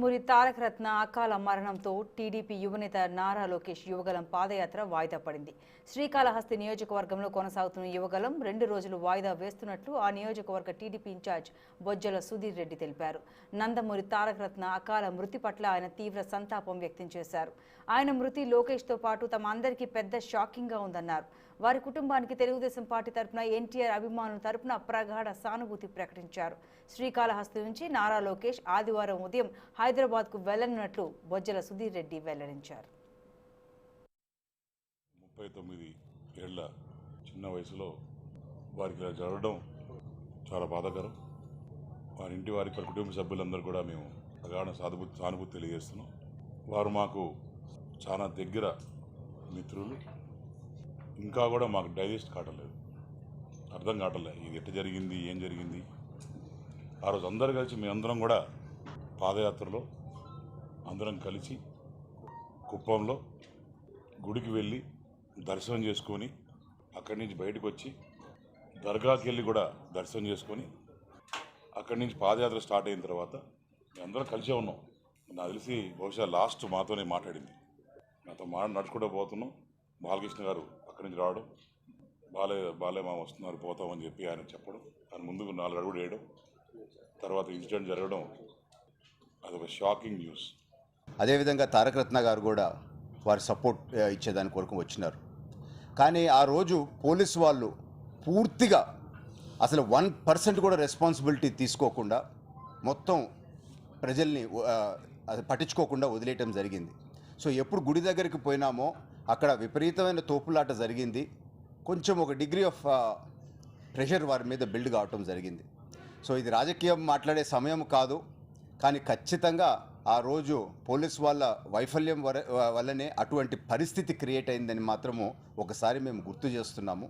మురి తారక రత్న అకాల మరణంతో టీడీపీ యువనేత నారా లోకేష్ యువగలం పాదయాత్ర వాయిదా పడింది. శ్రీకాళహస్తి నియోజకవర్గంలో కొనసాగుతున్న యువగలం రెండు రోజులు వాయిదా వేస్తున్నట్లు ఆ నియోజకవర్గ టీడీపీ ఇన్ఛార్జ్ బొజ్జల సుధీర్ రెడ్డి తెలిపారు. నందమూరి తారక రత్న అకాల మృతి పట్ల ఆయన తీవ్ర సంతాపం వ్యక్తం చేశారు. ఆయన మృతి లోకేష్తో పాటు తమ అందరికీ పెద్ద షాకింగ్గా ఉందన్నారు. వారి కుటుంబానికి తెలుగుదేశం పార్టీ తరపున ఎన్టీఆర్ అభిమానుల తరపున ప్రగాఢ సానుభూతి ప్రకటించారు. శ్రీకాళహస్తి నుంచి నారా లోకేష్ ఆదివారం ఉదయం హైదరాబాద్కు వెళ్ళనున్నట్లు బొజ్జల సుధీర్ రెడ్డి వెల్లడించారు. ముప్పై తొమ్మిది ఏళ్ళ చిన్న వయసులో వారికి ఇలా జరగడం చాలా బాధాకరం. వారి ఇంటి వారి వారి కుటుంబ సభ్యులందరూ కూడా మేము ప్రగాఢ సానుభూతి సానుభూతి తెలియజేస్తున్నాం. వారు మాకు చాలా దగ్గర మిత్రులు. ఇంకా కూడా మాకు డైజెస్ట్ కావట్లేదు అర్థం కావట్లేదు ఇది ఎట్ట జరిగింది? ఏం జరిగింది? ఆ రోజు అందరు కలిసి మేమందరం కూడా పాదయాత్రలో అందరం కలిసి కుప్పంలో గుడికి వెళ్ళి దర్శనం చేసుకొని అక్కడి నుంచి బయటకు వచ్చి దర్గాకి వెళ్ళి కూడా దర్శనం చేసుకొని అక్కడి నుంచి పాదయాత్ర స్టార్ట్ అయిన తర్వాత అందరం కలిసే ఉన్నాం. నాకు తెలిసి బహుశా లాస్ట్ మాతోనే మాట్లాడింది. నాతో మాట నడుచుకుంటూ పోతున్నాం. బాలకృష్ణ గారు అక్కడి నుంచి రావడం బాలే బాలే మా వస్తున్నారు పోతామని చెప్పి ఆయన చెప్పడం ఆయన ముందుకు నాలుగు అడుగులు వేయడం తర్వాత ఇన్సిడెంట్ జరగడం అదొక షాకింగ్ న్యూస్. అదేవిధంగా తారకరత్న గారు కూడా వారి సపోర్ట్ ఇచ్చేదాని కొరకు వచ్చినారు. కానీ ఆ రోజు పోలీస్ వాళ్ళు పూర్తిగా అసలు వన్ పర్సెంట్ కూడా రెస్పాన్సిబిలిటీ తీసుకోకుండా మొత్తం ప్రజల్ని అది పట్టించుకోకుండా వదిలేయటం జరిగింది. సో ఎప్పుడు గుడి దగ్గరికి పోయినామో అక్కడ విపరీతమైన తోపులాట జరిగింది. కొంచెం ఒక డిగ్రీ ఆఫ్ ప్రెషర్ వారి మీద బిల్డ్ కావటం జరిగింది. సో ఇది రాజకీయం మాట్లాడే సమయం కాదు. కానీ ఖచ్చితంగా ఆ రోజు పోలీస్ వాళ్ళ వైఫల్యం వర- వల్లనే అటువంటి పరిస్థితి క్రియేట్ అయిందని మాత్రము ఒకసారి మేము గుర్తు చేస్తున్నాము.